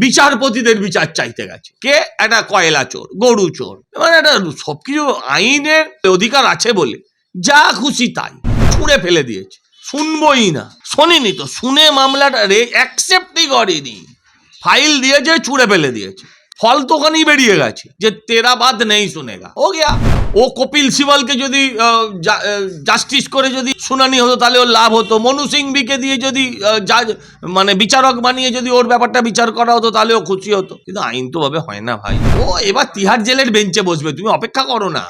বিচারপতিদের বিচার চাইতে গেছে। কে? একটা কয়লা চোর, গরু চোর। মানে একটা সবকিছু আইনের অধিকার আছে বলে যা খুশি তাই। ছুঁড়ে ফেলে দিয়েছে। শুনবই না। শোনেনি তো। শুনে মামলাটা রে অ্যাকসেপ্টই করেনি। ফাইল দিয়েছে, ছুঁড়ে ফেলে দিয়েছে। ফল তো ওখানেই বেরিয়ে গেছে, যে তেরা বাদ নেই শুনেগা। ও গিয়া। ও কপিল সিবালকে যদি জাস্টিস করে যদি শুনানি হতো, তাহলে ওর লাভ হতো। মনু সিংবিকে দিয়ে যদি মানে বিচারক বানিয়ে যদি ওর ব্যাপারটা বিচার করা হতো, তাহলে ও খুশি হতো। কিন্তু আইন তো ভাবে হয় না ভাই। ও এবার তিহার জেলের বেঞ্চে বসবে, তুমি অপেক্ষা করো না।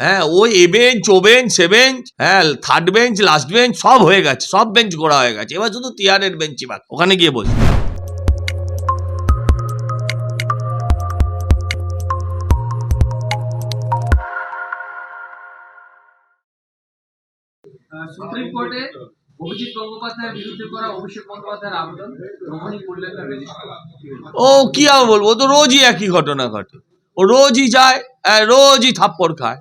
হ্যাঁ ও এ বেঞ্চ ও বেঞ্চ সে বেঞ্চ হ্যাঁ থার্ড বেঞ্চ লাস্ট বেঞ্চ সব হয়ে গেছে, সব বেঞ্চ গোড়া হয়ে গেছে। এবার শুধু তিহারের বেঞ্চই বাকি। ওখানে গিয়ে বসবে। সুপ্রিম কোর্টে অভিজিৎ গঙ্গোপাধ্যায়ের বিরুদ্ধে করা অভিষেক বন্দ্যোপাধ্যায়ের আবেদন গ্রহণই করলেন না রেজিস্ট্রার ও, কি আর বলব? তো রোজই একই ঘটনা ঘটে। ও রোজই যায় রোজই থাপ্পড় খায়।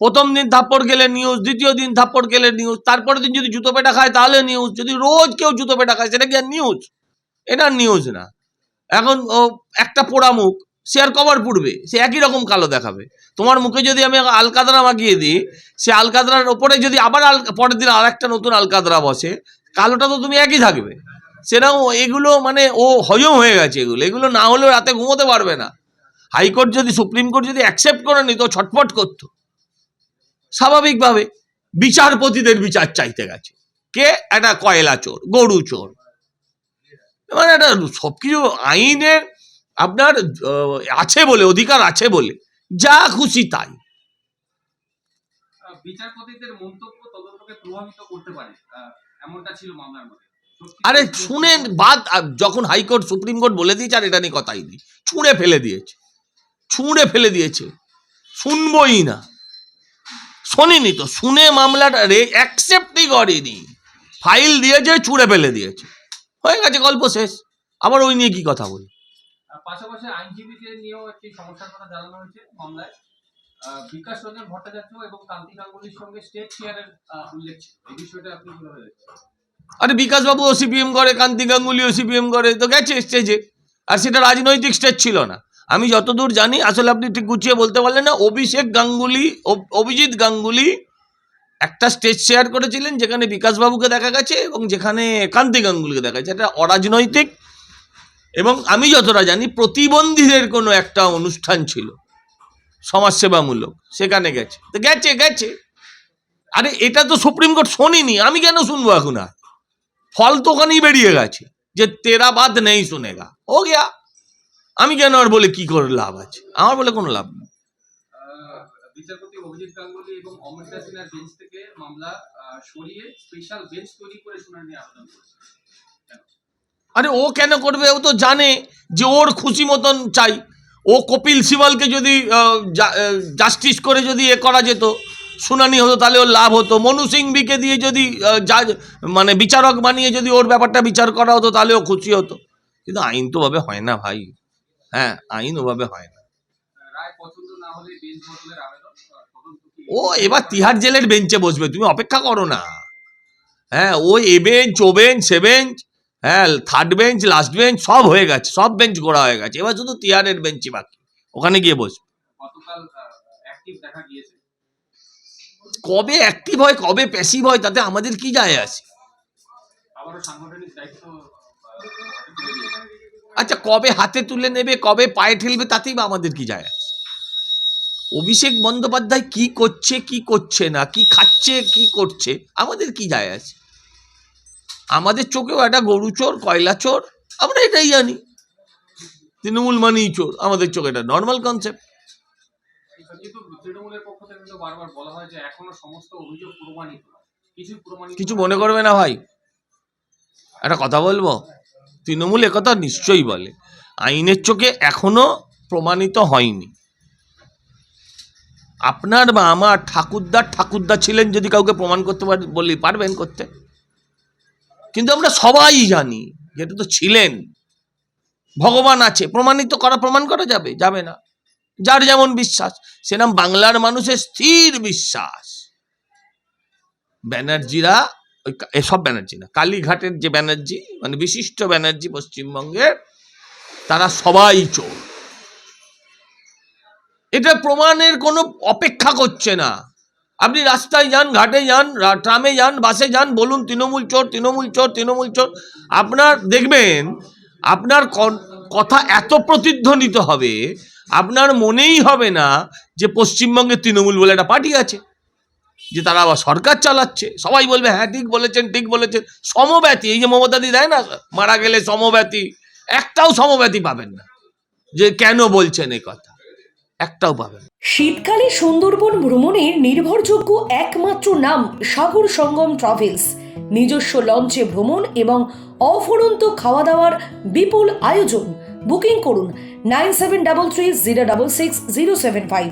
প্রথম দিন থাপ্পড় খেলে নিউজ দ্বিতীয় দিন থাপ্পড় খেলে নিউজ তারপরের দিন যদি জুতো পেটা খায় তাহলে নিউজ যদি রোজ কেউ জুতো পেটা খায় সেটা কি আর নিউজ এটা নিউজ না। এখন ও, একটা পোড়া মুখ সে আর কভার পুড়বে, সে একই রকম কালো দেখাবে। তোমার মুখে যদি আমি আলকাদরা মাখিয়ে দিই, সে আলকাতরার ওপরে যদি আবার আল পরের দিন আর একটা নতুন আলকাতরা বসে, কালোটা তো তুমি একই থাকবে। সেটাও এগুলো মানে ও হজম হয়ে গেছে এগুলো। এগুলো না হলেও রাতে ঘুমোতে পারবে না। হাইকোর্ট যদি, সুপ্রিম কোর্ট যদি অ্যাকসেপ্ট করে নিত, ছটফট করতো। স্বাভাবিকভাবে বিচারপতিদের বিচার চাইতে গেছে। কে? একটা কয়লা চোর, গরু চোর। মানে একটা সব কিছু আইনের আপনার আছে বলে অধিকার আছে বলে যা খুশি তাই। বিচারপতিদের মন্তব্য তদন্তকে প্রভাবিত করতে পারে এমনটা ছিল মামলার মধ্যে। আরে শুনেন বাদ যখন হাইকোর্ট সুপ্রিম কোর্ট বলে দিয়েছে আর এটা নিয়ে কথাই নেই ছুঁড়ে ফেলে দিয়েছে ছুঁড়ে ফেলে দিয়েছে শুনবই না। শোনেনি তো শুনে মামলাটা রে অ্যাকসেপ্টই করেনি। ফাইল দিয়েছে ছুঁড়ে ফেলে দিয়েছে। হয়ে গেছে গল্প শেষ। আবার ওই নিয়ে কি কথা বলি পাশাপাশি আইনজীবীদের নিয়েও একটি সমস্যার কথা জানানো হয়েছে মামলায়। বিকাশ রঞ্জন ভট্টাচার্য এবং কান্তি গাঙ্গুলির সঙ্গে স্টেট চেয়ারের উল্লেখ ছিল। এই বিষয়টা আপনি কীভাবে আরে ও সিপিএম করে, কান্তি গাঙ্গুলি ও সিপিএম করে, তো গেছে স্টেজে আর সেটা রাজনৈতিক স্টেজ ছিল না। আমি যতদূর জানি, আসলে আপনি ঠিক গুছিয়ে বলতে পারলেন না, অভিষেক গাঙ্গুলি অভিজিৎ গাঙ্গুলি একটা স্টেজ শেয়ার করেছিলেন, যেখানে বিকাশবাবুকে দেখা গেছে এবং যেখানে কান্তি গাঙ্গুলিকে দেখা গেছে। এটা অরাজনৈতিক এবং আমি যতটা জানি প্রতিবন্ধীদের কোনো একটা অনুষ্ঠান ছিল, সমাজসেবামূলক, সেখানে গেছে। তো গেছে গেছে। আরে এটা তো সুপ্রিম কোর্ট শোনেনি, আমি কেন শুনব এখন আর? ফল তো ওখানেই বেরিয়ে গেছে, যে তেরা বাদ নেই শুনেগা। ও গিয়া। আমি কেন আর বলে কি করে লাভ আছে? আমার বলে কোনো লাভ নেই। বিচারপতি অভিজিৎ গাঙ্গুলি এবং অমৃতা সিনহার বেঞ্চ থেকে মামলা সরিয়ে স্পেশাল বেঞ্চ তৈরি করে শুনানি আবেদন করেছে? আরে ও কেন করবে? ও তো জানে যে ওর খুশি মতন চাই। ও কপিল সিবালকে যদি জাস্টিস করে যদি এ করা যেত, শুনানি হতো, তাহলে ওর লাভ হতো। মনু সিংবিকে দিয়ে যদি জাজ মানে বিচারক বানিয়ে যদি ওর ব্যাপারটা বিচার করা হতো, তাহলে ও খুশি হতো। কিন্তু আইন তো ভাবে হয় না ভাই। হ্যাঁ আইন ওভাবে হয় না। ও এবার তিহার জেলের বেঞ্চে বসবে, তুমি অপেক্ষা করো না। হ্যাঁ ও এ বেঞ্চ, ও বেঞ্চ, সে বেঞ্চ। হ্যাঁ থার্ড বেঞ্চ লাস্ট বেঞ্চ সব হয়ে গেছে সব বেঞ্চ গোড়া হয়ে গেছে। এবার শুধু তিহারের বেঞ্চই বাকি। ওখানে গিয়ে বসবে গিয়েছে। কবে অ্যাক্টিভ হয় কবে প্যাসিভ হয় তাতে আমাদের কি যায় নিয়েছে। আচ্ছা কবে হাতে তুলে নেবে কবে পায়ে ঠেলবে তাতেই বা আমাদের কি যায় আসে অভিষেক বন্দ্যোপাধ্যায় কি করছে কি করছে না কি খাচ্ছে কি করছে আমাদের কি যায় আছে? আমাদের চোখেও একটা গরু চোর, কয়লা চোর, আমরা এটাই জানি। তৃণমূল মানেই চোর, আমাদের চোখে এটা নর্মাল কনসেপ্ট। কিছু মনে করবে না ভাই? একটা কথা বলব? তৃণমূল একথা নিশ্চয়ই বলে। আইনের চোখে এখনও প্রমাণিত হয়নি। আপনার বা আমার ঠাকুরদার ঠাকুরদা ছিলেন যদি কাউকে প্রমাণ করতে পার বলি পারবেন করতে? কিন্তু আমরা সবাই জানি, যেটা তো ছিলেন, ভগবান আছে, প্রমাণিত করা, প্রমাণ করা যাবে যাবে না। যার যেমন বিশ্বাস সেরকম বাংলার মানুষের স্থির বিশ্বাস। ব্যানার্জিরা, ওই এসব ব্যানার্জি না, কালীঘাটের যে ব্যানার্জি মানে বিশিষ্ট ব্যানার্জি পশ্চিমবঙ্গের, তারা সবাই চোর। এটা প্রমাণের কোনো অপেক্ষা করছে না। আপনি রাস্তায় যান, ঘাটে যান ট্রামে যান, বাসে যান, বলুন তৃণমূল চোর তৃণমূল চোর তৃণমূল চোর, আপনার দেখবেন, আপনার কথা এত প্রতিধ্বনিত হবে, আপনার মনেই হবে না যে পশ্চিমবঙ্গে তৃণমূল বলে একটা পার্টি আছে, যে তারা আবার সরকার চালাচ্ছে, সবাই বলবে হ্যাঁ ঠিক বলেছেন ঠিক বলেছেন, সমব্যাতি, এই যে মমতাদি দেয় না, মারা গেলে সমব্যাতি, একটাও সমব্যাতি পাবেন না, যে কেন বলছেন এ কথা, একটাও পাবেন। শীতকালে সুন্দরবন ভ্রমণের নির্ভরযোগ্য একমাত্র নাম সাগর সঙ্গম ট্রাভেলস। নিজস্ব লঞ্চে ভ্রমণ এবং অফুরন্ত খাওয়া দাওয়ার বিপুল আয়োজন। বুকিং করুন nine seven double three zero double six zero seven five.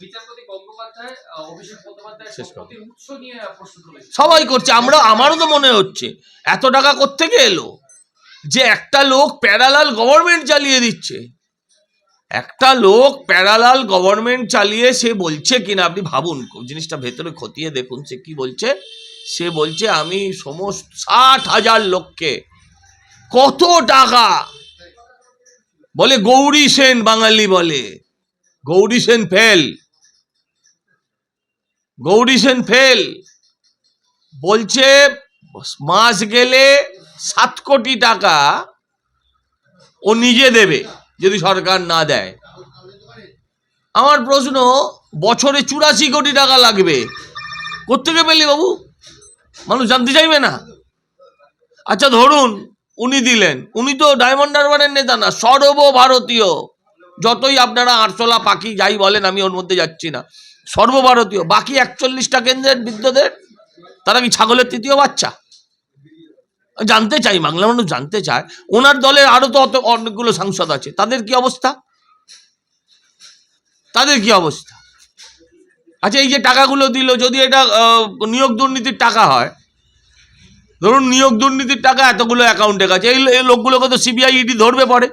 বিচারপতি গঙ্গোপাধ্যায় অভিষেক বন্দ্যোপাধ্যায় শেষ কথা। সম্পত্তির উৎস নিয়ে প্রশ্ন সবাই করছে আমরা আমারও তো মনে হচ্ছে এত টাকা কোত্থেকে এলো? যে একটা লোক প্যারালাল গভর্নমেন্ট চালিয়ে দিচ্ছে। একটা লোক প্যারালাল গভর্নমেন্ট চালিয়ে সে বলছে কিনা, আপনি ভাবুন, জিনিসটা ভেতরে খতিয়ে দেখুন, সে কি বলছে? সে বলছে, আমি সমস্ত ষাট হাজার লোককে কত টাকা? বলে, গৌরী সেন বাঙালি বলে, গৌরী সেন ফেল, গৌরী সেন ফেল। বলছে, মাস গেলে সাত কোটি টাকা ও নিজে দেবে। যদি সরকার না দেয়। আমার প্রশ্ন, বছরে চুরাশি কোটি টাকা লাগবে। কোথেকে পেলি বাবু? মানুষ জানতে চাইবে না। আচ্ছা ধরুন উনি দিলেন। উনি তো ডায়মন্ড হারবারের নেতা না, সর্বভারতীয়। যতই আপনারা আরশোলা, পাখি যাই বলেন, আমি ওর মধ্যে যাচ্ছি না। সর্বভারতীয়। বাকি একচল্লিশটা কেন্দ্রের বৃদ্ধদের, তারা কি ছাগলের তৃতীয় বাচ্চা? জানতে চাই, বাংলা মানুষ জানতে চায়। ওনার দলের আরও তো অত অনেকগুলো সাংসদ আছে। তাদের কি অবস্থা? তাদের কি অবস্থা? আচ্ছা এই যে টাকাগুলো দিল, যদি এটা নিয়োগ দুর্নীতির টাকা হয়, ধরুন নিয়োগ দুর্নীতির টাকা এতগুলো অ্যাকাউন্টে গেছে এই এই লোকগুলোকে তো সিবিআই, ইডি ধরবে পরে।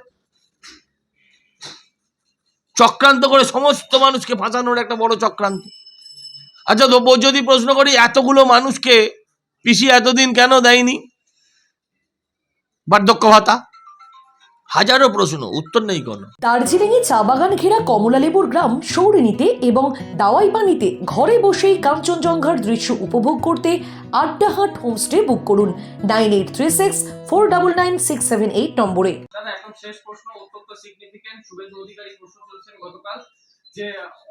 চক্রান্ত করে সমস্ত মানুষকে ফাঁসানোর একটা বড় চক্রান্ত। আচ্ছা যদি প্রশ্ন করি, এতগুলো মানুষকে পিসি এতদিন কেন দেয়নি? বার্ধক্য ভাতা? হাজারো প্রশ্ন উত্তর নেই কোনো। দার্জিলিংয়ে চা বাগান ঘেরা কমলালেবুর গ্রাম সৌরিনীতে এবং দাওয়াইবানিতে ঘরে বসেই কাঞ্চনজঙ্ঘার দৃশ্য উপভোগ করতে আড্ডাহাট হোমস্টে বুক করুন। Nine eight three six four double nine six seven eight নম্বরে। দাদা এখন শেষ প্রশ্ন অত্যন্ত সিগনিফিকেন্ট শুভেন্দু অধিকারী প্রশ্ন করেছেন গতকাল যে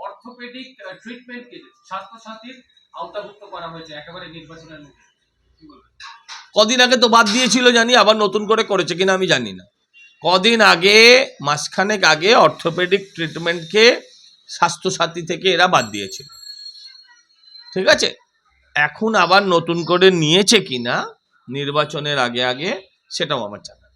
অর্থোপেডিক ট্রিটমেন্টকে স্বাস্থ্যসাথীর আওতাভুক্ত করা হয়েছে একেবারে নির্বাচনের মুখে। কি বলবেন? কদিন আগে তো বাদ দিয়েছিল জানি, আবার নতুন করে করেছে কিনা আমি জানি না। কদিন আগে, মাসখানেক আগে অর্থোপেডিক ট্রিটমেন্টকে স্বাস্থ্যসাথী থেকে এরা বাদ দিয়েছিল। ঠিক আছে? এখন আবার নতুন করে নিয়েছে কিনা, নির্বাচনের আগে আগে, সেটাও আমার জানা।